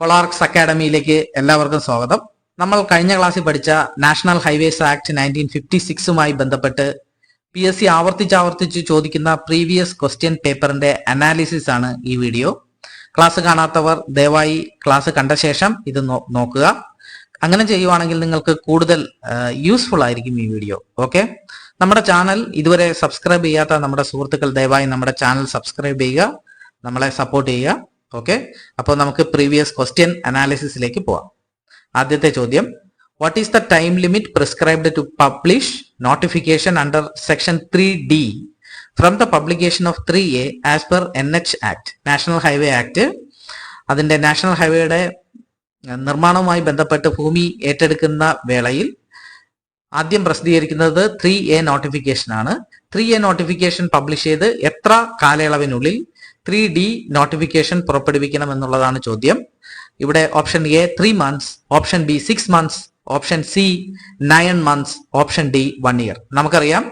കൊളാർക്സ് അക്കാഡമിയിലേക്ക് എല്ലാവർക്കും സ്വാഗതം. നമ്മൾ കഴിഞ്ഞ ക്ലാസ്സിൽ പഠിച്ച national highways act nineteen fifty സിക്സുമായി ബന്ധപ്പെട്ട് പി എസ് സി ആവർത്തിച്ചാവർത്തിച്ച് ആവർത്തിച്ച് ചോദിക്കുന്ന പ്രീവിയസ് ക്വസ്റ്റ്യൻ പേപ്പറിന്റെ അനാലിസിസ് ആണ് ഈ വീഡിയോ. ക്ലാസ് കാണാത്തവർ ദയവായി ക്ലാസ് കണ്ട ശേഷം ഇത് നോക്കുക. അങ്ങനെ ചെയ്യുവാണെങ്കിൽ നിങ്ങൾക്ക് കൂടുതൽ യൂസ്ഫുൾ ആയിരിക്കും ഈ വീഡിയോ. ഓക്കെ? നമ്മുടെ ചാനൽ ഇതുവരെ സബ്സ്ക്രൈബ് ചെയ്യാത്ത നമ്മുടെ സുഹൃത്തുക്കൾ ദയവായി നമ്മുടെ ചാനൽ സബ്സ്ക്രൈബ് ചെയ്യുക. നമ്മളെ സപ്പോർട്ട് ചെയ്യുക. ഓക്കെ അപ്പോൾ നമുക്ക് പ്രീവിയസ് ക്വസ്റ്റ്യൻ അനാലിസിസിലേക്ക് പോവാം. ആദ്യത്തെ ചോദ്യം what is the time limit prescribed to publish notification under section three D from the publication of three A as per N H act national highway act അതിന്റെ national ഹൈവേയുടെ നിർമ്മാണവുമായി ബന്ധപ്പെട്ട് ഭൂമി ഏറ്റെടുക്കുന്ന വേളയിൽ ആദ്യം പ്രസിദ്ധീകരിക്കുന്നത് ത്രീ എ നോട്ടിഫിക്കേഷൻ ആണ്. ത്രീ എ നോട്ടിഫിക്കേഷൻ പബ്ലിഷ് ചെയ്ത് എത്ര കാലയളവിനുള്ളിൽ ത്രീ ഡി നോട്ടിഫിക്കേഷൻ പുറപ്പെടുവിക്കണം എന്നുള്ളതാണ് ചോദ്യം. ഇവിടെ option A three months option B six months option C nine months option D one year നമുക്കറിയാം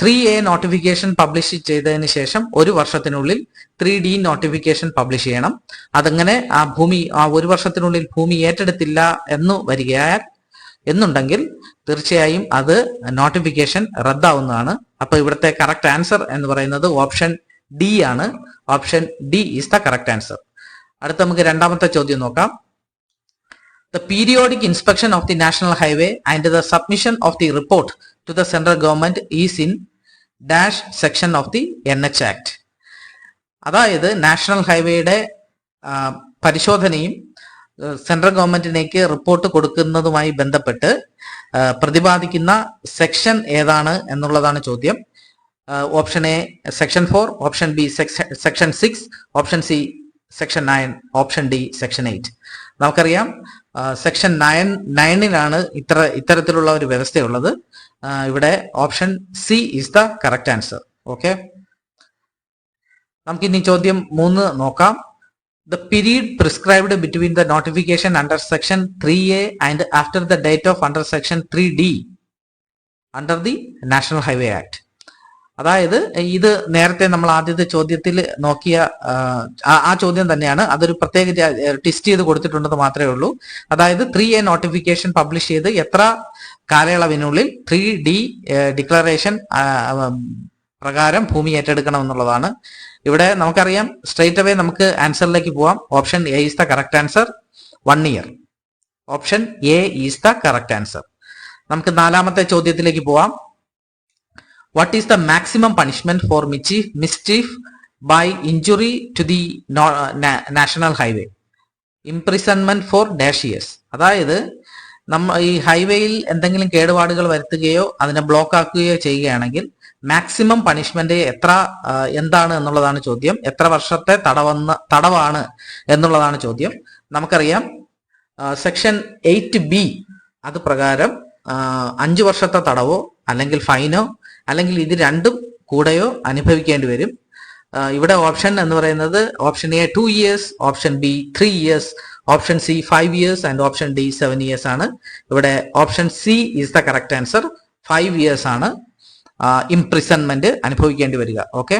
ത്രീ എ നോട്ടിഫിക്കേഷൻ പബ്ലിഷ് ചെയ്തതിന് ശേഷം ഒരു വർഷത്തിനുള്ളിൽ ത്രീ ഡി നോട്ടിഫിക്കേഷൻ പബ്ലിഷ് ചെയ്യണം. അതങ്ങനെ ആ ഭൂമി ആ ഒരു വർഷത്തിനുള്ളിൽ ഭൂമി ഏറ്റെടുത്തില്ല എന്ന് വരികയാൽ എന്നുണ്ടെങ്കിൽ തീർച്ചയായും അത് നോട്ടിഫിക്കേഷൻ റദ്ദാവുന്നതാണ്. അപ്പൊ ഇവിടുത്തെ കറക്റ്റ് ആൻസർ എന്ന് പറയുന്നത് ഓപ്ഷൻ ഡി ആണ് option D is the correct answer അടുത്ത നമുക്ക് രണ്ടാമത്തെ ചോദ്യം നോക്കാം. The periodic inspection of the national highway and the submission of the report to the central government is in dash section of the N H act അതായത് national ഹൈവേയുടെ പരിശോധനയും central ഗവൺമെന്റിനേക്ക് report കൊടുക്കുന്നതുമായി ബന്ധപ്പെട്ട് പ്രതിപാദിക്കുന്ന സെക്ഷൻ ഏതാണ് എന്നുള്ളതാണ് ചോദ്യം. Option A section four option B section six option C section nine option D section eight നമുക്കറിയാം section nine നയനിലാണ് ഇത്ര ഇത്തരത്തിലുള്ള ഒരു വ്യവസ്ഥയുള്ളത്. ഇവിടെ option C is the correct answer okay നമുക്കിനി ചോദ്യം മൂന്ന് നോക്കാം. The period prescribed between the notification under section three A and after the date of under section three D under the national highway act അതായത് ഇത് നേരത്തെ നമ്മൾ ആദ്യത്തെ ചോദ്യത്തിൽ നോക്കിയ ആ, ചോദ്യം തന്നെയാണ്. അതൊരു പ്രത്യേക ടെസ്റ്റ് ചെയ്ത് കൊടുത്തിട്ടുണ്ടെന്ന് മാത്രമേ ഉള്ളൂ. അതായത് ത്രീ എ നോട്ടിഫിക്കേഷൻ പബ്ലിഷ് ചെയ്ത് എത്ര കാലയളവിനുള്ളിൽ ത്രീ ഡി ഡിക്ലറേഷൻ പ്രകാരം ഭൂമി ഏറ്റെടുക്കണം എന്നുള്ളതാണ്. ഇവിടെ നമുക്കറിയാം സ്ട്രേറ്റ് അവേ നമുക്ക് ആൻസറിലേക്ക് പോവാം. Option A is the correct answer one year option A is the correct answer നമുക്ക് നാലാമത്തെ ചോദ്യത്തിലേക്ക് പോവാം. What is the maximum punishment for mischief, mischief by injury to the uh, na- national highway? Imprisonment for dash years. അതായത് നമ്മ ഈ ഹൈവേയിൽ എന്തെങ്കിലും കേടുപാടുകൾ വരുത്തുകയോ അതിനെ ബ്ലോക്ക് ആക്കുകയോ ചെയ്യുകയാണെങ്കിൽ മാക്സിമം പണിഷ്മെന്റ് എത്ര എന്താണ് എന്നുള്ളതാണ് ചോദ്യം. എത്ര വർഷത്തെ തടവെന്ന് തടവാണ് എന്നുള്ളതാണ് ചോദ്യം. നമുക്കറിയാം സെക്ഷൻ എയ്റ്റ് ബി അത് പ്രകാരം അഞ്ച് വർഷത്തെ തടവോ അല്ലെങ്കിൽ ഫൈനോ അല്ലെങ്കിൽ ഇത് രണ്ടും കൂടെയോ അനുഭവിക്കേണ്ടി വരും. ഇവിടെ ഓപ്ഷൻ എന്ന് പറയുന്നത് option A two years option B three years option C five years and option D seven years ആണ്. ഇവിടെ option C is the correct answer five years ആണ് ഇംപ്രിസൺമെന്റ് അനുഭവിക്കേണ്ടി വരിക. Okay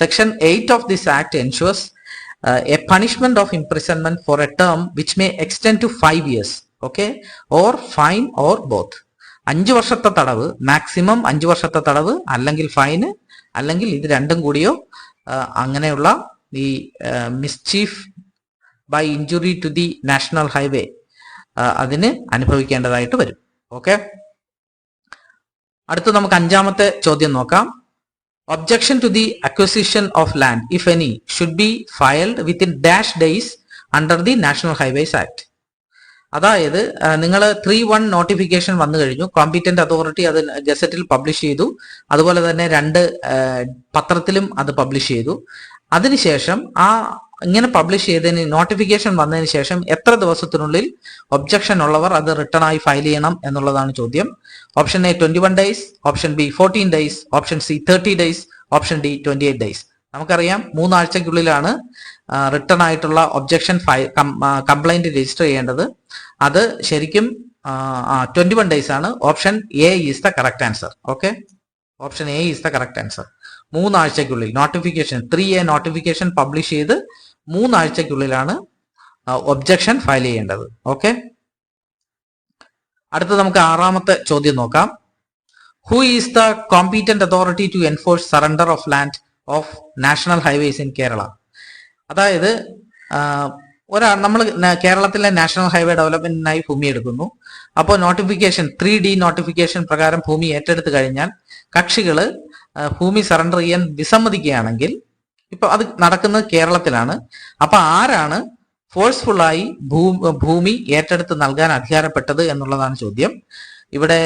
section eight of this act ensures a punishment of imprisonment for a term which may extend to five years okay or fine or both അഞ്ച് വർഷത്തെ തടവ് maximum അഞ്ചു വർഷത്തെ തടവ് അല്ലെങ്കിൽ fine അല്ലെങ്കിൽ ഇത് രണ്ടും കൂടിയോ അങ്ങനെയുള്ള ഈ mischief by injury to the national highway അതിന് അനുഭവിക്കേണ്ടതായിട്ട് വരും. ഓക്കെ അടുത്ത നമുക്ക് അഞ്ചാമത്തെ ചോദ്യം നോക്കാം. Objection to the acquisition of land if any should be filed within dash days under the national highways act അതായത് നിങ്ങൾ ത്രീ വൺ നോട്ടിഫിക്കേഷൻ വന്നു കഴിഞ്ഞു. കോമ്പീറ്റന്റ് അതോറിറ്റി അത് ഗസറ്റിൽ പബ്ലിഷ് ചെയ്തു. അതുപോലെ തന്നെ രണ്ട് പത്രത്തിലും അത് പബ്ലിഷ് ചെയ്തു. അതിനുശേഷം ആ ഇങ്ങനെ പബ്ലിഷ് ചെയ്തതിന് നോട്ടിഫിക്കേഷൻ വന്നതിന് ശേഷം എത്ര ദിവസത്തിനുള്ളിൽ ഒബ്ജക്ഷൻ ഉള്ളവർ അത് റിട്ടേൺ ആയി ഫയൽ ചെയ്യണം എന്നുള്ളതാണ് ചോദ്യം. Option A twenty one days option B fourteen days option C thirty days option D twenty eight days നമുക്കറിയാം മൂന്നാഴ്ചക്കുള്ളിലാണ് റിട്ടേൺ ആയിട്ടുള്ള ഒബ്ജക്ഷൻ ഫയൽ കംപ്ലൈന്റ് രജിസ്റ്റർ ചെയ്യേണ്ടത്. അത് ശരിക്കും ട്വന്റി വൺ ഡേയ്സ് ആണ്. Option A is the correct answer okay option A is the correct answer മൂന്നാഴ്ചക്കുള്ളിൽ notification three A notification publish ചെയ്ത് മൂന്നാഴ്ചക്കുള്ളിലാണ് objection file ചെയ്യേണ്ടത്. ഓക്കെ അടുത്ത നമുക്ക് ആറാമത്തെ ചോദ്യം നോക്കാം. Who is the competent authority to enforce surrender of land of national highways in Kerala അതായത് ഒരാൾ നമ്മൾ കേരളത്തിലെ നാഷണൽ ഹൈവേ ഡെവലപ്മെന്റിനായി ഭൂമി എടുക്കുന്നു. അപ്പോൾ നോട്ടിഫിക്കേഷൻ ത്രീ ഡി നോട്ടിഫിക്കേഷൻ പ്രകാരം ഭൂമി ഏറ്റെടുത്തു കഴിഞ്ഞാൽ കക്ഷികൾ ഭൂമി സറണ്ടർ ചെയ്യാൻ വിസമ്മതിക്കുകയാണെങ്കിൽ ഇപ്പൊ അത് നടക്കുന്നത് കേരളത്തിലാണ്. അപ്പൊ ആരാണ് ഫോഴ്സ്ഫുള്ളായി ഭൂ ഭൂമി ഏറ്റെടുത്ത് നൽകാൻ അധികാരപ്പെട്ടത് എന്നുള്ളതാണ് ചോദ്യം. ഇവിടെ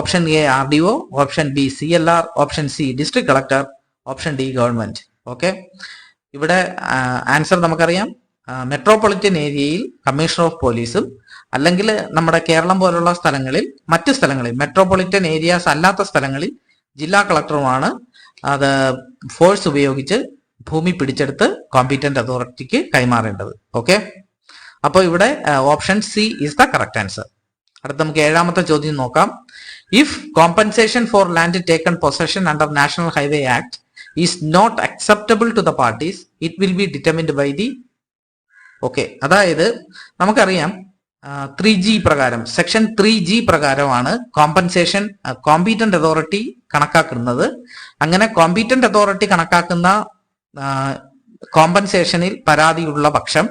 option A R D O option B C L R option C district collector option D government. Okay? ഇവിടെ ആൻസർ നമുക്കറിയാം. മെട്രോപൊളിറ്റൻ ഏരിയയിൽ കമ്മീഷണർ ഓഫ് പോലീസും അല്ലെങ്കിൽ നമ്മുടെ കേരളം പോലുള്ള സ്ഥലങ്ങളിൽ മറ്റ് സ്ഥലങ്ങളിൽ മെട്രോപൊളിറ്റൻ ഏരിയാസ് അല്ലാത്ത സ്ഥലങ്ങളിൽ ജില്ലാ കളക്ടറുമാണ് അത് ഫോഴ്സ് ഉപയോഗിച്ച് ഭൂമി പിടിച്ചെടുത്ത് കോമ്പീറ്റന്റ് അതോറിറ്റിക്ക് കൈമാറേണ്ടത്. ഓക്കെ അപ്പോൾ ഇവിടെ option C is the correct answer അടുത്ത നമുക്ക് ഏഴാമത്തെ ചോദ്യം നോക്കാം. If compensation for land taken possession under national highway act is not acceptable to the parties it will be determined by the okay അതായത് നമുക്കറിയാം ത്രീ ജി പ്രകാരം section three G പ്രകാരമാണ് compensation competent authority കണക്കാക്കുന്നത്. അങ്ങനെ competent authority കണക്കാക്കുന്ന കോമ്പൻസേഷനിൽ പരാതിയുള്ള പക്ഷം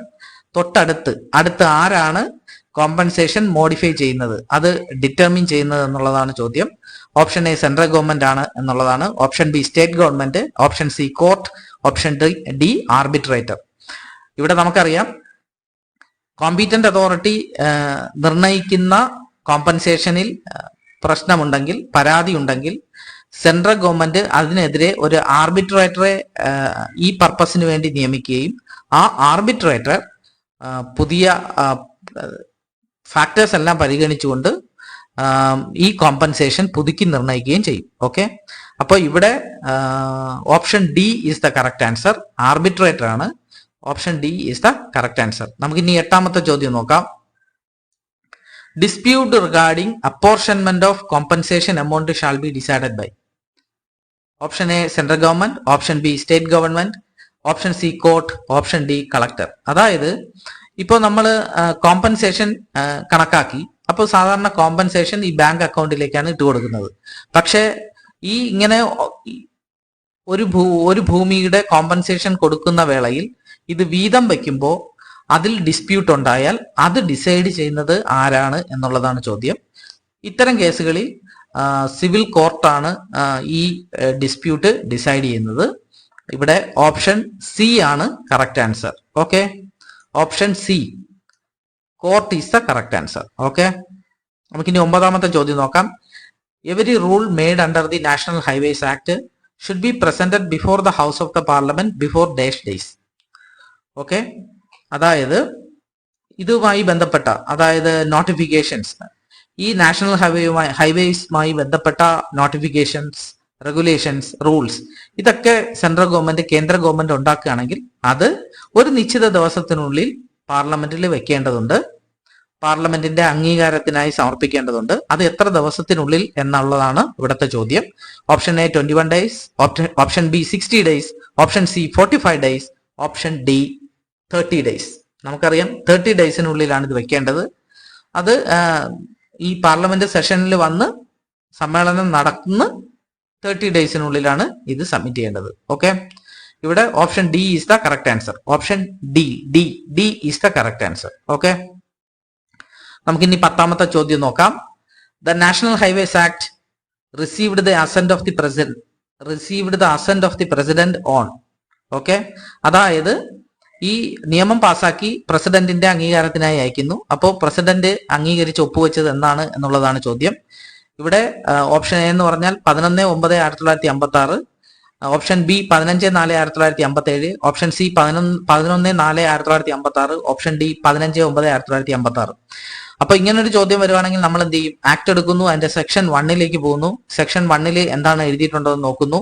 തൊട്ടടുത്ത് അടുത്ത് ആരാണ് കോമ്പൻസേഷൻ മോഡിഫൈ ചെയ്യുന്നത്. അത് ഡിറ്റർമിൻ ചെയ്യുന്നത് എന്നുള്ളതാണ് ചോദ്യം. ഓപ്ഷൻ എ സെൻട്രൽ ഗവൺമെന്റ് ആണ് എന്നുള്ളതാണ്. Option B state government option C court option D arbitrator ഇവിടെ നമുക്കറിയാം കോമ്പീറ്റന്റ് അതോറിറ്റി നിർണയിക്കുന്ന കോമ്പൻസേഷനിൽ പ്രശ്നമുണ്ടെങ്കിൽ പരാതി ഉണ്ടെങ്കിൽ സെൻട്രൽ ഗവൺമെന്റ് അതിനെതിരെ ഒരു ആർബിട്രേറ്ററെ ഈ പർപ്പസിന് വേണ്ടി നിയമിക്കുകയും ആ ആർബിട്രേറ്റർ പുതിയ ഫാക്ടേഴ്സ് എല്ലാം പരിഗണിച്ചുകൊണ്ട് ഈ കോമ്പൻസേഷൻ പുതുക്കി നിർണയിക്കുകയും ചെയ്യും. ഓക്കെ അപ്പോൾ ഇവിടെ option D is the correct answer arbitrator ആണ്. Option D is the correct answer നമുക്ക് ഇനി എട്ടാമത്തെ ചോദ്യം നോക്കാം. Dispute regarding apportionment of compensation amount shall be decided by option A central government option B state government option C court option D collector അതായത് ഇപ്പോൾ നമ്മൾ compensation കണക്കാക്കി. അപ്പോൾ സാധാരണ കോമ്പൻസേഷൻ ഈ ബാങ്ക് അക്കൗണ്ടിലേക്കാണ് ഇട്ട് കൊടുക്കുന്നത്. പക്ഷേ ഈ ഇങ്ങനെ ഒരു ഭൂ ഒരു ഭൂമിയുടെ കോമ്പൻസേഷൻ കൊടുക്കുന്ന വേളയിൽ ഇത് വീതം വയ്ക്കുമ്പോൾ അതിൽ ഡിസ്പ്യൂട്ട് ഉണ്ടായാൽ അത് ഡിസൈഡ് ചെയ്യുന്നത് ആരാണ് എന്നുള്ളതാണ് ചോദ്യം. ഇത്തരം കേസുകളിൽ സിവിൽ കോർട്ടാണ് ഈ ഡിസ്പ്യൂട്ട് ഡിസൈഡ് ചെയ്യുന്നത്. ഇവിടെ ഓപ്ഷൻ സി ആണ് correct answer okay option C court is the correct answer okay നമുക്കിനി ഒമ്പതാമത്തെ ചോദ്യം നോക്കാം. Every rule made under the national highways act should be presented before the house of the parliament before dash days okay അതായത് ഇതുമായി ബന്ധപ്പെട്ട അതായത് notifications ഈ national ഹൈവേയുമായി ഹൈവേസുമായി ബന്ധപ്പെട്ട നോട്ടിഫിക്കേഷൻസ് റെഗുലേഷൻസ് റൂൾസ് ഇതൊക്കെ സെൻട്രൽ ഗവൺമെന്റ് കേന്ദ്ര ഗവൺമെന്റ് ഉണ്ടാക്കുകയാണെങ്കിൽ അത് ഒരു നിശ്ചിത ദിവസത്തിനുള്ളിൽ പാർലമെന്റിൽ വെക്കേണ്ടതുണ്ട്. പാർലമെന്റിന്റെ അംഗീകാരത്തിനായി സമർപ്പിക്കേണ്ടതുണ്ട്. അത് എത്ര ദിവസത്തിനുള്ളിൽ എന്നുള്ളതാണ് ഇവിടുത്തെ ചോദ്യം. Option A twenty one days option B sixty days option C forty five days option D thirty days നമുക്കറിയാം തേർട്ടി ഡേയ്സിനുള്ളിലാണ് ഇത് വെക്കേണ്ടത്. അത് ഈ പാർലമെന്റ് സെഷനിൽ വന്ന് സമ്മേളനം നടക്കുന്ന തേർട്ടി ഡേയ്സിനുള്ളിലാണ് ഇത് സബ്മിറ്റ് ചെയ്യേണ്ടത്. ഓക്കെ ഇവിടെ option D is the correct answer option D D D is the correct answer okay നമുക്കിനി പത്താമത്തെ ചോദ്യം നോക്കാം. The national highways act received the assent of the president received the assent of the president on okay അതായത് ഈ നിയമം പാസാക്കി പ്രസിഡന്റിന്റെ അംഗീകാരത്തിനായി അയക്കുന്നു. അപ്പോൾ പ്രസിഡന്റ് അംഗീകരിച്ച് ഒപ്പുവെച്ചത് എന്നാണ് എന്നുള്ളതാണ് ചോദ്യം. ഇവിടെ ഓപ്ഷൻ എ എന്ന് പറഞ്ഞാൽ പതിനൊന്ന് ഒമ്പത് ആയിരത്തി തൊള്ളായിരത്തി അമ്പത്തി ആറ് ഓപ്ഷൻ ബി പതിനഞ്ച് നാല് ആയിരത്തി തൊള്ളായിരത്തി അമ്പത്തി ഏഴ് ഓപ്ഷൻ സി പതിനൊന്ന് പതിനൊന്ന് നാല് ആയിരത്തി തൊള്ളായിരത്തി അമ്പത്തി ആറ് ഓപ്ഷൻ ഡി പതിനഞ്ച് ഒമ്പത് ആയിരത്തി തൊള്ളായിരത്തി അമ്പത്തി ആറ് അപ്പൊ ഇങ്ങനെ ഒരു ചോദ്യം വരുവാണെങ്കിൽ നമ്മൾ എന്ത് ചെയ്യും? ആക്ട് എടുക്കുന്നു അതിന്റെ സെക്ഷൻ വണ്ണിലേക്ക് പോകുന്നു. സെക്ഷൻ വണ്ണിൽ എന്താണ് എഴുതിയിട്ടുണ്ടോ എന്ന് നോക്കുന്നു.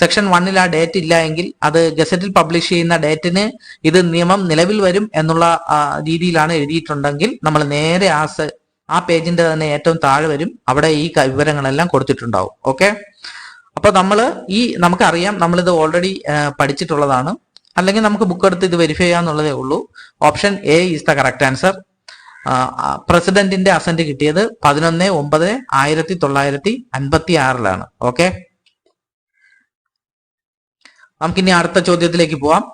സെക്ഷൻ വണ്ണിൽ ആ ഡേറ്റ് ഇല്ല എങ്കിൽ അത് ഗസറ്റിൽ പബ്ലിഷ് ചെയ്യുന്ന ഡേറ്റിന് ഇത് നിയമം നിലവിൽ വരും എന്നുള്ള രീതിയിലാണ് എഴുതിയിട്ടുണ്ടെങ്കിൽ നമ്മൾ നേരെ ആ ആ പേജിന്റെ തന്നെ ഏറ്റവും താഴെ വരും. അവിടെ ഈ വിവരങ്ങളെല്ലാം കൊടുത്തിട്ടുണ്ടാവും. ഓക്കെ അപ്പൊ നമ്മൾ ഈ നമുക്കറിയാം നമ്മളിത് ഓൾറെഡി പഠിച്ചിട്ടുള്ളതാണ്. അല്ലെങ്കിൽ നമുക്ക് ബുക്ക് എടുത്ത് ഇത് വെരിഫൈ ചെയ്യാന്നുള്ളതേ ഉള്ളൂ. Option A is the correct answer പ്രസിഡന്റിന്റെ അസന്റ് കിട്ടിയത് പതിനൊന്ന് ഒമ്പത് ആയിരത്തി തൊള്ളായിരത്തി അൻപത്തി ആറിലാണ് ഓക്കെ നമുക്കിനി അടുത്ത ചോദ്യത്തിലേക്ക് പോവാം.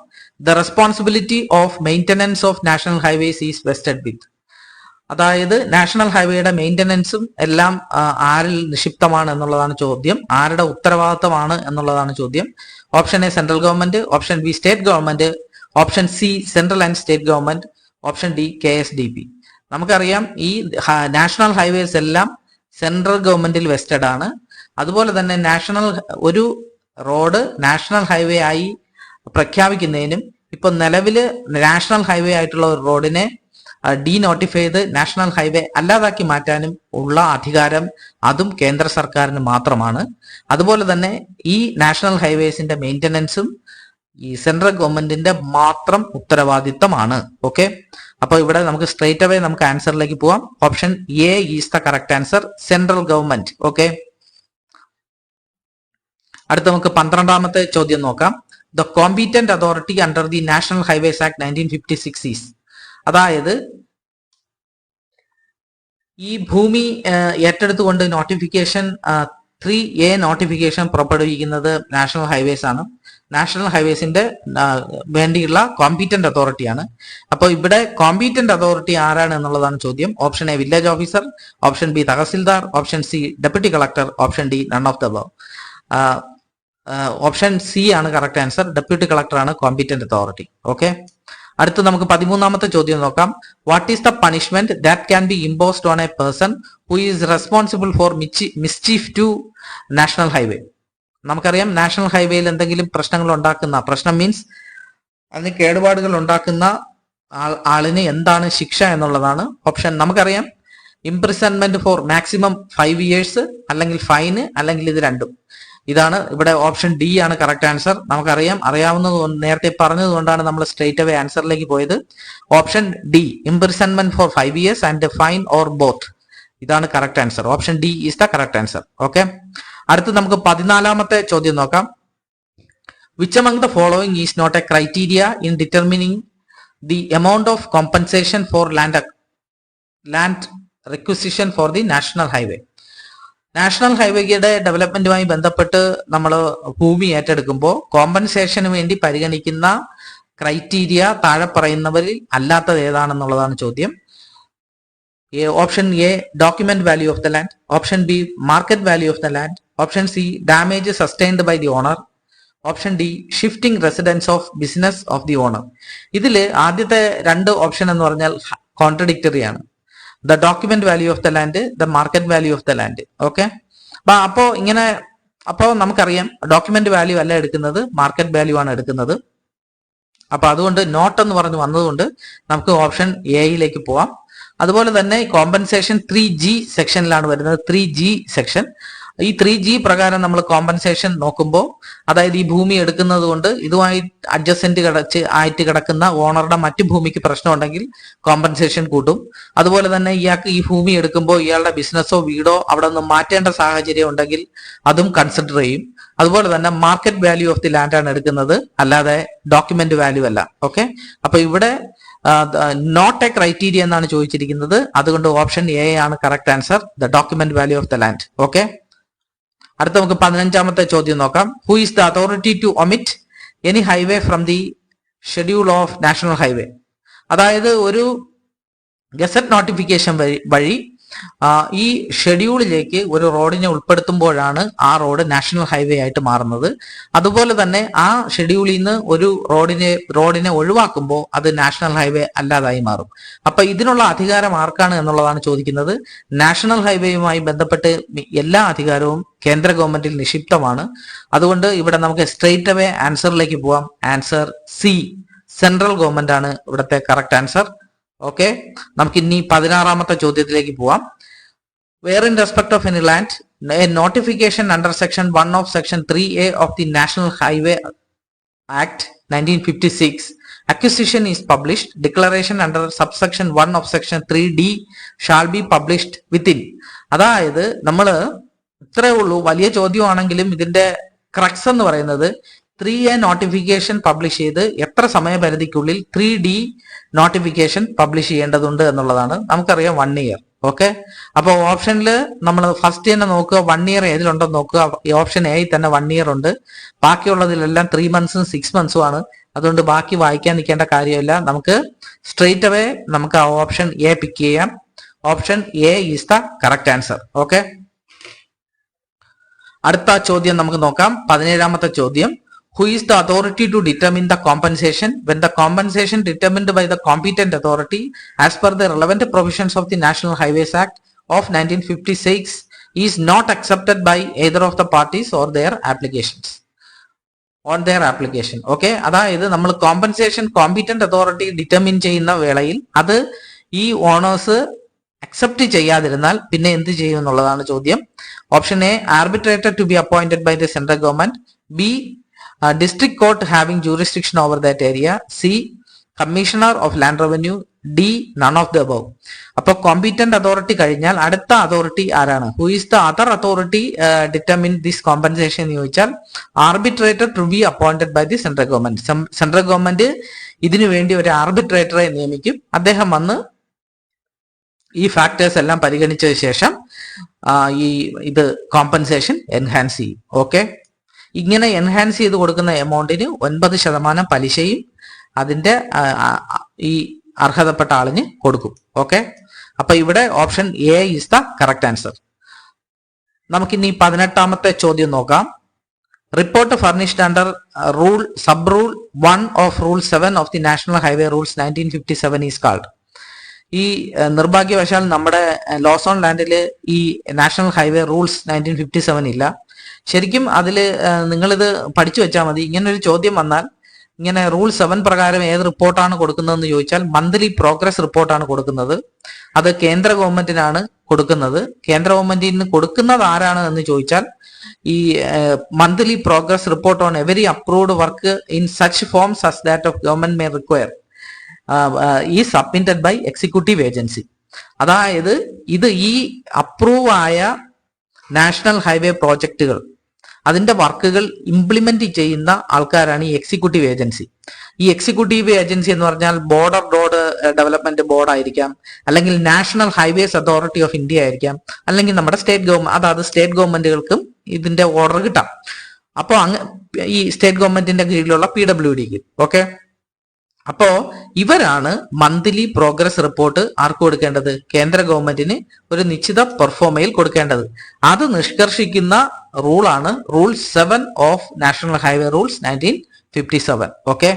The responsibility of maintenance of national highways is vested with അതായത് നാഷണൽ ഹൈവേയുടെ മെയിന്റനൻസും എല്ലാം ആരിൽ നിക്ഷിപ്തമാണ് എന്നുള്ളതാണ് ചോദ്യം. ആരുടെ ഉത്തരവാദിത്തമാണ് എന്നുള്ളതാണ് ചോദ്യം. Option A central government option B state government option C central and state government option D K S D P. നമുക്കറിയാം ഈ നാഷണൽ ഹൈവേസ് എല്ലാം സെൻട്രൽ ഗവൺമെന്റിൽ വെസ്റ്റഡ് ആണ്. അതുപോലെ തന്നെ നാഷണൽ ഒരു റോഡ് നാഷണൽ ഹൈവേ ആയി പ്രഖ്യാപിക്കുന്നതിനും ഇപ്പൊ നിലവിൽ നാഷണൽ ഹൈവേ ആയിട്ടുള്ള ഒരു റോഡിനെ ഡീ നോട്ടിഫൈ ചെയ്ത് നാഷണൽ ഹൈവേ അല്ലാതാക്കി മാറ്റാനും ഉള്ള അധികാരം അതും കേന്ദ്ര സർക്കാരിന് മാത്രമാണ്. അതുപോലെ തന്നെ ഈ നാഷണൽ ഹൈവേസിന്റെ മെയിന്റനൻസും ഈ സെൻട്രൽ ഗവൺമെന്റിന്റെ മാത്രം ഉത്തരവാദിത്തമാണ് ഓക്കെ അപ്പൊ ഇവിടെ നമുക്ക് സ്ട്രേറ്റ് അവേ നമുക്ക് ആൻസറിലേക്ക് പോവാം. Option A is the correct answer central government okay അടുത്ത നമുക്ക് പന്ത്രണ്ടാമത്തെ ചോദ്യം നോക്കാം. The competent authority under the national highways act nineteen fifty six is അതായത് ഈ ഭൂമി ഏറ്റെടുത്തുകൊണ്ട് നോട്ടിഫിക്കേഷൻ ത്രീ എ നോട്ടിഫിക്കേഷൻ പുറപ്പെടുവിക്കുന്നത് നാഷണൽ ഹൈവേസ് ആണ്. നാഷണൽ ഹൈവേസിന്റെ വേണ്ടിയുള്ള കോമ്പീറ്റന്റ് അതോറിറ്റിയാണ് അപ്പോൾ ഇവിടെ കോമ്പീറ്റന്റ് അതോറിറ്റി ആരാണ് എന്നുള്ളതാണ് ചോദ്യം. Option A village officer option B tahsildar option C deputy collector option D none of the above option C ആണ് കറക്റ്റ് ആൻസർ ഡെപ്യൂട്ടി കളക്ടർ ആണ് കോമ്പീറ്റന്റ് അതോറിറ്റി ഓക്കെ അടുത്ത് നമുക്ക് പതിമൂന്നാമത്തെ ചോദ്യം നോക്കാം. What is the punishment that can be imposed on a person who is responsible for mischief to national highway നമുക്കറിയാം national ഹൈവേയിൽ എന്തെങ്കിലും പ്രശ്നങ്ങൾ ഉണ്ടാക്കുന്ന പ്രശ്നം മീൻസ് അതിന് കേടുപാടുകൾ ഉണ്ടാക്കുന്ന ആളിന് എന്താണ് ശിക്ഷ എന്നുള്ളതാണ് ഓപ്ഷൻ നമുക്കറിയാം imprisonment for maximum five years അല്ലെങ്കിൽ ഫൈന് അല്ലെങ്കിൽ ഇത് രണ്ടും. ഇതാണ് ഇവിടെ ഓപ്ഷൻ ഡി ആണ് കറക്റ്റ് ആൻസർ നമുക്കറിയാം അറിയാവുന്നത് നേരത്തെ പറഞ്ഞതുകൊണ്ടാണ് നമ്മൾ സ്ട്രേറ്റ് അവേ ആൻസറിലേക്ക് പോയത്. Option D imprisonment for five years and fine or both ഇതാണ് correct answer option D is the correct answer okay അടുത്ത് നമുക്ക് പതിനാലാമത്തെ ചോദ്യം നോക്കാം. Which among the following is not a criteria in determining the amount of compensation for land land land for the national highway national ഹൈവേയുടെ ഡെവലപ്മെന്റുമായി ബന്ധപ്പെട്ട് നമ്മൾ ഭൂമി ഏറ്റെടുക്കുമ്പോൾ കോമ്പൻസേഷന് വേണ്ടി പരിഗണിക്കുന്ന ക്രൈറ്റീരിയ താഴെ പറയുന്നവരിൽ അല്ലാത്തത് ഏതാണെന്നുള്ളതാണ് ചോദ്യം. Option A document value of the land. Option B market value of the land. Option C damage sustained by the owner. Option D shifting residence of business of the owner. ഇതിൽ ആദ്യത്തെ രണ്ട് option എന്ന് പറഞ്ഞാൽ contradictory ആണ്. The document value of the land the market value of the land okay അപ്പോ ഇങ്ങനെ അപ്പോ നമുക്കറിയാം ഡോക്യുമെന്റ് വാല്യൂ അല്ല എടുക്കുന്നത് മാർക്കറ്റ് വാല്യൂ ആണ് എടുക്കുന്നത്. അപ്പൊ അതുകൊണ്ട് നോട്ട് എന്ന് പറഞ്ഞ് വന്നതുകൊണ്ട് നമുക്ക് ഓപ്ഷൻ എയിലേക്ക് പോവാം. അതുപോലെ തന്നെ കോമ്പൻസേഷൻ ത്രീ ജി സെക്ഷനിലാണ് വരുന്നത്. ത്രീ ജി സെക്ഷൻ ഈ ത്രീ ജി പ്രകാരം നമ്മൾ കോമ്പൻസേഷൻ നോക്കുമ്പോൾ അതായത് ഈ ഭൂമി എടുക്കുന്നത് കൊണ്ട് ഇതുമായി അഡ്ജസ്റ്റന്റ് കിടച്ച് ആയിട്ട് കിടക്കുന്ന ഓണറുടെ മറ്റു ഭൂമിക്ക് പ്രശ്നമുണ്ടെങ്കിൽ കോമ്പൻസേഷൻ കൂട്ടും. അതുപോലെ തന്നെ ഇയാൾക്ക് ഈ ഭൂമി എടുക്കുമ്പോൾ ഇയാളുടെ ബിസിനസ്സോ വീടോ അവിടെ നിന്ന് മാറ്റേണ്ട സാഹചര്യം ഉണ്ടെങ്കിൽ അതും കൺസിഡർ ചെയ്യും. അതുപോലെ തന്നെ market value of the land ആണ് എടുക്കുന്നത്. അല്ലാതെ ഡോക്യുമെന്റ് വാല്യൂ അല്ല. ഓക്കെ അപ്പൊ ഇവിടെ നോട്ട് എ ക്രൈറ്റീരിയ എന്നാണ് ചോദിച്ചിരിക്കുന്നത്. അതുകൊണ്ട് ഓപ്ഷൻ എ ആണ് correct answer the document value of the land okay അടുത്ത നമുക്ക് പതിനഞ്ചാമത്തെ ചോദ്യം നോക്കാം. Who is the authority to omit any highway from the schedule of national highway അതായത് ഒരു ഗസറ്റ് നോട്ടിഫിക്കേഷൻ വഴി ഈ ഷെഡ്യൂളിലേക്ക് ഒരു റോഡിനെ ഉൾപ്പെടുത്തുമ്പോഴാണ് ആ റോഡ് നാഷണൽ ഹൈവേ ആയിട്ട് മാറുന്നത്. അതുപോലെ തന്നെ ആ ഷെഡ്യൂളിൽ നിന്ന് ഒരു റോഡിനെ റോഡിനെ ഒഴിവാക്കുമ്പോൾ അത് നാഷണൽ ഹൈവേ അല്ലാതായി മാറും. അപ്പൊ ഇതിനുള്ള അധികാരം ആർക്കാണ് എന്നുള്ളതാണ് ചോദിക്കുന്നത്. നാഷണൽ ഹൈവേയുമായി ബന്ധപ്പെട്ട് എല്ലാ അധികാരവും കേന്ദ്ര ഗവൺമെന്റിൽ നിക്ഷിപ്തമാണ്. അതുകൊണ്ട് ഇവിടെ നമുക്ക് സ്ട്രെയിറ്റ് അവേ ആൻസറിലേക്ക് പോവാം. Answer C. സെൻട്രൽ ഗവൺമെന്റ് ആണ് ഇവിടുത്തെ കറക്റ്റ് ആൻസർ. ഓക്കെ നമുക്ക് ഇനി പതിനാറാമത്തെ ചോദ്യത്തിലേക്ക് പോവാം. Where in respect of any land a notification under section one of section three A of the national highway act nineteen fifty six acquisition is published declaration under subsection one of section three D shall be published within അതായത് നമ്മൾ ഇത്രേ ഉള്ളൂ. വലിയ ചോദ്യമാണെങ്കിലും ഇതിന്റെ crux എന്ന് പറയുന്നത് three A notification publish ചെയ്ത് എത്ര സമയപരിധിക്കുള്ളിൽ ത്രീ ഡി നോട്ടിഫിക്കേഷൻ പബ്ലിഷ് ചെയ്യേണ്ടതുണ്ട് എന്നുള്ളതാണ്. നമുക്കറിയാം വൺ ഇയർ ഓക്കെ അപ്പോൾ ഓപ്ഷനിൽ നമ്മൾ ഫസ്റ്റ് തന്നെ നോക്കുക വൺ ഇയർ ഏതിലുണ്ടോ നോക്കുക. ഈ ഓപ്ഷൻ എ തന്നെ വൺ ഇയർ ഉണ്ട്. ബാക്കിയുള്ളതിലെല്ലാം ത്രീ മന്ത്സും സിക്സ് മന്ത്സും ആണ്. അതുകൊണ്ട് ബാക്കി വായിക്കാൻ നിൽക്കേണ്ട കാര്യമില്ല. നമുക്ക് സ്ട്രെയിറ്റ് അവേ നമുക്ക് ആ ഓപ്ഷൻ എ പിക്ക് ചെയ്യാം. Option A is the correct answer okay അടുത്ത ചോദ്യം നമുക്ക് നോക്കാം. പതിനേഴാമത്തെ ചോദ്യം. The authority to determine the compensation when the compensation determined by the competent authority as per the relevant provisions of the National Highways Act of nineteen fifty six is not accepted by either of the parties or their applications on their application okay അതായത് നമ്മൾ compensation competent authority determine ചെയ്യുന്ന വേളയിൽ അത് ഈ owners accept ചെയ്യാതിരുന്നാൽ പിന്നെ എന്ത് ചെയ്യും എന്നുള്ളതാണ് ചോദ്യം. Option A arbitrator to be appointed by the central government B district court having jurisdiction over that area C commissioner of land revenue D none of the above അപ്പൊ കോമ്പീറ്റന്റ് അതോറിറ്റി കഴിഞ്ഞാൽ അടുത്ത authority ആരാണ്? Who is the other authority determine this compensation എന്ന് ചോദിച്ചാൽ arbitrator to be appointed by the central government central government ഇതിനു വേണ്ടി ഒരു ആർബിട്രേറ്ററെ നിയമിക്കും. അദ്ദേഹം വന്ന് ഈ ഫാക്ടേഴ്സ് എല്ലാം പരിഗണിച്ചതിന് ശേഷം ഈ ഇത് കോമ്പൻസേഷൻ എൻഹാൻസ് ചെയ്യും. ഓക്കെ ഇങ്ങനെ എൻഹാൻസ് ചെയ്ത് കൊടുക്കുന്ന എമൗണ്ടിന് ഒൻപത് ശതമാനം പലിശയും അതിന്റെ ഈ അർഹതപ്പെട്ട ആളിന് കൊടുക്കും. ഓക്കെ അപ്പൊ ഇവിടെ option A is the correct answer നമുക്കിനി പതിനെട്ടാമത്തെ ചോദ്യം നോക്കാം. Report furnished under rule sub rule one of rule seven of the National Highway Rules nineteen fifty seven is called ഈ നിർഭാഗ്യവശാൽ നമ്മുടെ ലോസ് ഓൺ ലാൻഡിൽ ഈ National Highway Rules nineteen fifty seven ഇല്ല. ശരിക്കും അതിൽ നിങ്ങളിത് പഠിച്ചു വെച്ചാൽ മതി. ഇങ്ങനൊരു ചോദ്യം വന്നാൽ ഇങ്ങനെ റൂൾ സെവൻ പ്രകാരം ഏത് റിപ്പോർട്ടാണ് കൊടുക്കുന്നതെന്ന് ചോദിച്ചാൽ മന്ത്ലി പ്രോഗ്രസ് റിപ്പോർട്ടാണ് കൊടുക്കുന്നത്. അത് കേന്ദ്ര ഗവൺമെന്റിനാണ് കൊടുക്കുന്നത്. കേന്ദ്ര ഗവൺമെന്റിന് കൊടുക്കുന്നത് ആരാണ് എന്ന് ചോദിച്ചാൽ ഈ monthly progress report on every approved work in such form as that of government may require ഈ സബ്മിറ്റഡ് ബൈ എക്സിക്യൂട്ടീവ് ഏജൻസി. അതായത് ഇത് ഈ അപ്രൂവ് ആയ നാഷണൽ ഹൈവേ പ്രോജക്റ്റുകൾ അതിന്റെ വർക്കുകൾ ഇംപ്ലിമെന്റ് ചെയ്യുന്ന ആൾക്കാരാണ് ഈ എക്സിക്യൂട്ടീവ് ഏജൻസി ഈ എക്സിക്യൂട്ടീവ് ഏജൻസി എന്ന് പറഞ്ഞാൽ ബോർഡർ റോഡ് ഡെവലപ്മെന്റ് ബോർഡ് ആയിരിക്കാം അല്ലെങ്കിൽ National Highways Authority of India ആയിരിക്കാം അല്ലെങ്കിൽ നമ്മുടെ സ്റ്റേറ്റ് ഗവൺമെന്റ് അതായത് സ്റ്റേറ്റ് ഗവൺമെന്റുകൾക്കും ഇതിന്റെ ഓർഡർ കിട്ടാം. അപ്പോൾ അങ്ങ് ഈ സ്റ്റേറ്റ് ഗവൺമെന്റിന്റെ കീഴിലുള്ള പി ഡബ്ല്യു ഡിക്ക് ഓക്കെ അപ്പോ ഇവരാണ് മന്ത്ലി പ്രോഗ്രസ് റിപ്പോർട്ട് ആർക്ക് കൊടുക്കേണ്ടത്? കേന്ദ്ര ഗവൺമെന്റിന് ഒരു നിശ്ചിത പെർഫോമയിൽ കൊടുക്കേണ്ടത്. അത് നിഷ്കർഷിക്കുന്ന റൂളാണ്. Rule seven of National Highway Rules nineteen fifty seven. Okay?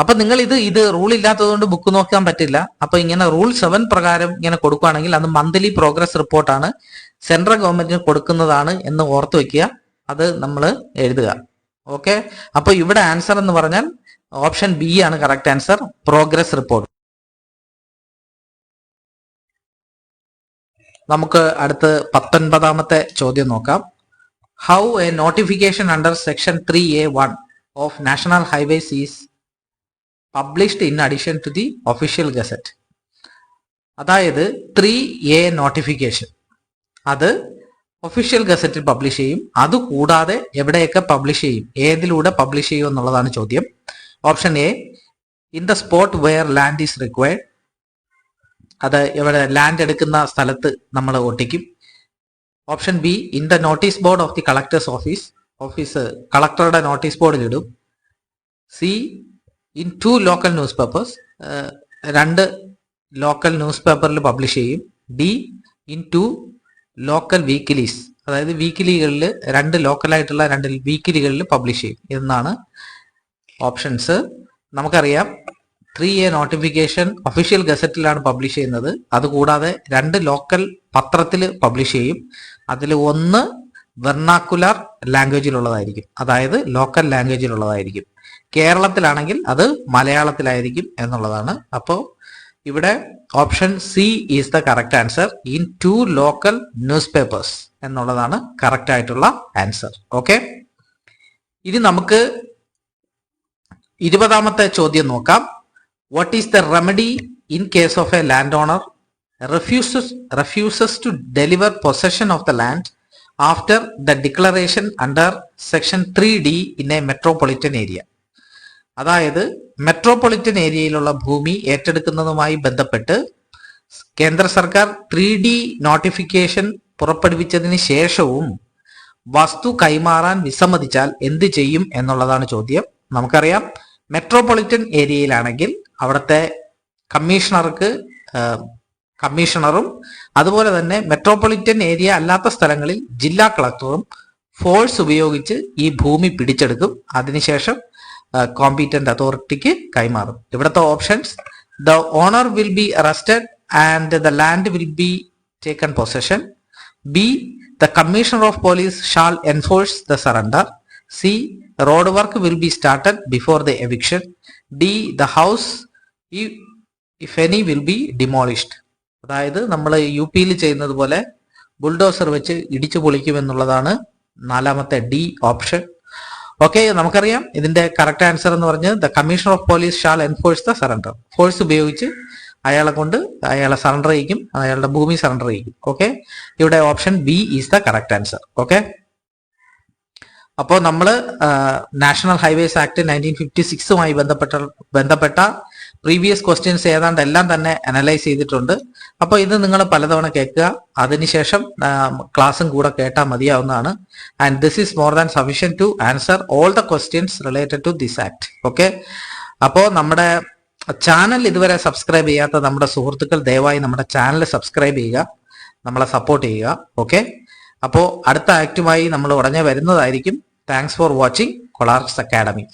അപ്പൊ നിങ്ങൾ ഇത് ഇത് റൂൾ ഇല്ലാത്തതുകൊണ്ട് ബുക്ക് നോക്കാൻ പറ്റില്ല. അപ്പൊ ഇങ്ങനെ റൂൾ സെവൻ പ്രകാരം ഇങ്ങനെ കൊടുക്കുകയാണെങ്കിൽ അത് മന്ത്ലി പ്രോഗ്രസ് റിപ്പോർട്ടാണ് സെൻട്രൽ ഗവൺമെന്റിന് കൊടുക്കുന്നതാണ് എന്ന് ഓർത്ത് വെക്കുക. അത് നമ്മൾ എഴുതുക. ഓക്കെ? അപ്പൊ ഇവിടെ ആൻസർ എന്ന് പറഞ്ഞാൽ ഓപ്ഷൻ ബി ആണ് കറക്റ്റ് ആൻസർ പ്രോഗ്രസ് റിപ്പോർട്ട് നമുക്ക് അടുത്ത് പത്തൊൻപതാമത്തെ ചോദ്യം നോക്കാം. Notification under section three A one of National Highways is published in addition to the official gazette അതായത് ത്രീ എ നോട്ടിഫിക്കേഷൻ അത് ഒഫീഷ്യൽ ഗസറ്റിൽ പബ്ലിഷ് ചെയ്യും. അതുകൂടാതെ എവിടെയൊക്കെ പബ്ലിഷ് ചെയ്യും? ഏതിലൂടെ പബ്ലിഷ് ചെയ്യും എന്നുള്ളതാണ് ചോദ്യം. Option A in the spot where land is required അത് എവിടെ ലാൻഡ് എടുക്കുന്ന സ്ഥലത്ത് നമ്മൾ ഒട്ടിക്കും. Option B in the notice board of the collector's office office കളക്ടറുടെ നോട്ടീസ് ബോർഡിൽ ഇടും C in two local newspapers രണ്ട് ലോക്കൽ ന്യൂസ് പേപ്പറിൽ പബ്ലിഷ് ചെയ്യും. D in two local weeklies അതായത് വീക്കിലികളിൽ രണ്ട് ലോക്കലായിട്ടുള്ള രണ്ട് വീക്കിലികളിൽ പബ്ലിഷ് ചെയ്യും. എന്നാണ് ഓപ്ഷൻസ് നമുക്കറിയാം ത്രീ എ നോട്ടിഫിക്കേഷൻ ഒഫീഷ്യൽ ഗസറ്റിലാണ് പബ്ലിഷ് ചെയ്യുന്നത്. അതുകൂടാതെ രണ്ട് ലോക്കൽ പത്രത്തിൽ പബ്ലിഷ് ചെയ്യും. അതിൽ ഒന്ന് വെർണാക്കുലർ ലാംഗ്വേജിലുള്ളതായിരിക്കും. അതായത് ലോക്കൽ ലാംഗ്വേജിലുള്ളതായിരിക്കും. കേരളത്തിലാണെങ്കിൽ അത് മലയാളത്തിലായിരിക്കും എന്നുള്ളതാണ്. അപ്പോൾ ഇവിടെ option C is the correct answer in two local newspapers എന്നുള്ളതാണ് കറക്റ്റ് ആയിട്ടുള്ള ആൻസർ. ഓക്കെ? ഇനി നമുക്ക് ഇരുപതാമത്തെ ചോദ്യം നോക്കാം. What is the remedy in case of a land owner refuses refuses to deliver possession of the land after the declaration under section 3D in a metropolitan area. അതായത് metropolitan ഏരിയയിലുള്ള ഭൂമി ഏറ്റെടുക്കുന്നതുമായി ബന്ധപ്പെട്ട് കേന്ദ്ര സർക്കാർ ത്രീ ഡി നോട്ടിഫിക്കേഷൻ പുറപ്പെടുവിച്ചതിന് ശേഷവും വസ്തു കൈമാറാൻ വിസമ്മതിച്ചാൽ എന്ത് ചെയ്യും എന്നുള്ളതാണ് ചോദ്യം നമുക്കറിയാം മെട്രോപൊളിറ്റൻ ഏരിയയിലാണെങ്കിൽ അവിടുത്തെ കമ്മീഷണർക്ക് കമ്മീഷണറും അതുപോലെ തന്നെ മെട്രോപൊളിറ്റൻ ഏരിയ അല്ലാത്ത സ്ഥലങ്ങളിൽ ജില്ലാ കളക്ടറും ഫോഴ്സ് ഉപയോഗിച്ച് ഈ ഭൂമി പിടിച്ചെടുക്കും. അതിനുശേഷം കോമ്പീറ്റന്റ് അതോറിറ്റിക്ക് കൈമാറും. ഇവിടുത്തെ options the owner will be arrested and the land will be taken possession B the commissioner of police shall enforce the surrender C road work will be started before the eviction D the house if any will be demolished അതായത് നമ്മൾ U പിയിൽ ചെയ്യുന്നത് പോലെ bulldozer വെച്ച് ഇടിച്ചു പൊളിക്കും എന്നുള്ളതാണ് നാലാമത്തെ ഡി ഓപ്ഷൻ. ഓക്കെ നമുക്കറിയാം ഇതിന്റെ കറക്റ്റ് ആൻസർ എന്ന് പറഞ്ഞത് the commissioner of police shall enforce the surrender. Force ഉപയോഗിച്ച് അയാളെ കൊണ്ട് അയാളെ സറണ്ടർ ചെയ്യിക്കും അയാളുടെ ഭൂമി സറണ്ടർ ചെയ്യിക്കും. ഓക്കെ ഇവിടെ option B is the correct answer. Okay അപ്പോൾ നമ്മൾ National Highways Act nineteen fifty സിക്സുമായി ബന്ധപ്പെട്ട ബന്ധപ്പെട്ട പ്രീവിയസ് ക്വസ്റ്റ്യൻസ് ഏതാണ്ട് എല്ലാം തന്നെ അനലൈസ് ചെയ്തിട്ടുണ്ട്. അപ്പോൾ ഇത് നിങ്ങൾ പലതവണ കേൾക്കുക. അതിനുശേഷം ക്ലാസ്സും കൂടെ കേട്ടാൽ മതിയാവുന്നതാണ്. And this is more than sufficient to answer all the questions related to this act okay അപ്പോൾ നമ്മുടെ ചാനൽ ഇതുവരെ സബ്സ്ക്രൈബ് ചെയ്യാത്ത നമ്മുടെ സുഹൃത്തുക്കൾ ദയവായി നമ്മുടെ ചാനൽ സബ്സ്ക്രൈബ് ചെയ്യുക. നമ്മളെ സപ്പോർട്ട് ചെയ്യുക. ഓക്കെ അപ്പോൾ അടുത്ത ആക്ടുമായി നമ്മൾ ഉടനെ വരുന്നതായിരിക്കും. താങ്ക്സ് ഫോർ വാച്ചിങ് കൊളാർസ് അക്കാഡമി